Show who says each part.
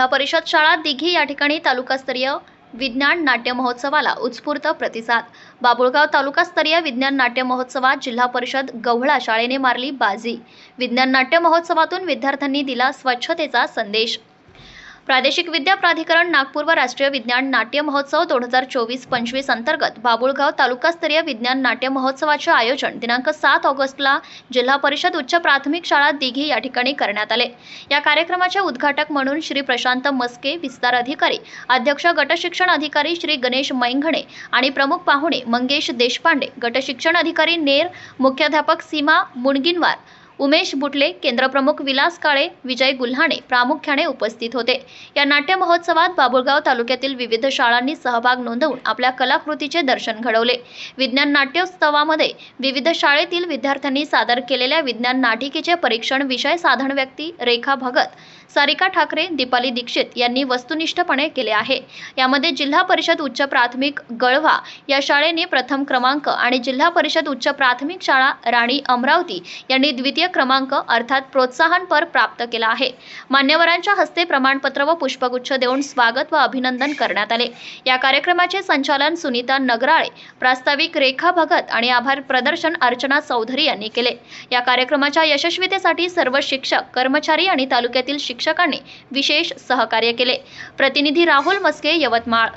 Speaker 1: जिल्हा परिषद शाळा दिघी या ठिकाणी तालुकास्तरीय विज्ञान नाट्य महोत्सवाला उत्स्फूर्त प्रतिसाद. बाबुळगाव तालुकास्तरीय विज्ञान नाट्य महोत्सवात जिल्हा परिषद गव्हळा शाळेने मारली बाजी. विज्ञान नाट्य महोत्सवातून विद्यार्थ्यांनी दिला स्वच्छतेचा संदेश. प्रादेशिक विद्या प्राधिकरण नागपूर व राष्ट्रीय विज्ञान नाट्य महोत्सव दोन हजार चोवीस पंचवीस अंतर्गत बाबुळगाव तालुकास्तरीय विज्ञान नाट्य महोत्सवाचे आयोजन दिनांक सात ऑगस्टला जिल्हा परिषद उच्च प्राथमिक शाळा दिघी या ठिकाणी करण्यात आले. या कार्यक्रमाचे उद्घाटक म्हणून श्री प्रशांत मस्के विस्तार अधिकारी अध्यक्ष गटशिक्षण अधिकारी श्री गणेश मैंघणे आणि प्रमुख पाहुणे मंगेश देशपांडे गटशिक्षण अधिकारी नेर मुख्याध्यापक सीमा मुणगिनवार उमेश बुटले केंद्रप्रमुख विलास काळे विजय गुल्हाणे प्रामुख्याने उपस्थित होते. या नाट्य महोत्सवात बाबुळगाव तालुक्यातील विविध शाळांनी सहभाग नोंदवून आपल्या कलाकृतीचे दर्शन घडवले. विज्ञान नाट्योत्सवामध्ये विविध शाळेतील विद्यार्थ्यांनी सादर केलेल्या विज्ञान नाटिकेचे परीक्षण विषय साधन व्यक्ती रेखा भगत सारिका ठाकरे दीपाली दीक्षित यांनी वस्तुनिष्ठपणे केले आहे. यामध्ये जिल्हा परिषद उच्च प्राथमिक गळवा या शाळेने प्रथम क्रमांक आणि जिल्हा परिषद उच्च प्राथमिक शाळा राणी अमरावती यांनी द्वितीय क्रमांक अर्थात प्रोत्साहनपर प्राप्त केला आहे. मान्यवरांच्या हस्ते प्रमाणपत्र व पुष्पगुच्छ देऊन स्वागत व अभिनंदन करण्यात आले. या कार्यक्रमाचे संचालन सुनीता नगराळे प्रास्ताविक रेखा भगत आणि आभार प्रदर्शन अर्चना चौधरी यांनी केले. या कार्यक्रमाच्या यशस्वीतेसाठी सर्व शिक्षक कर्मचारी आणि तालुक्यातील शिक्षकांनी विशेष सहकार्य केले. प्रतिनिधी राहुल मस्के यवतमाळ.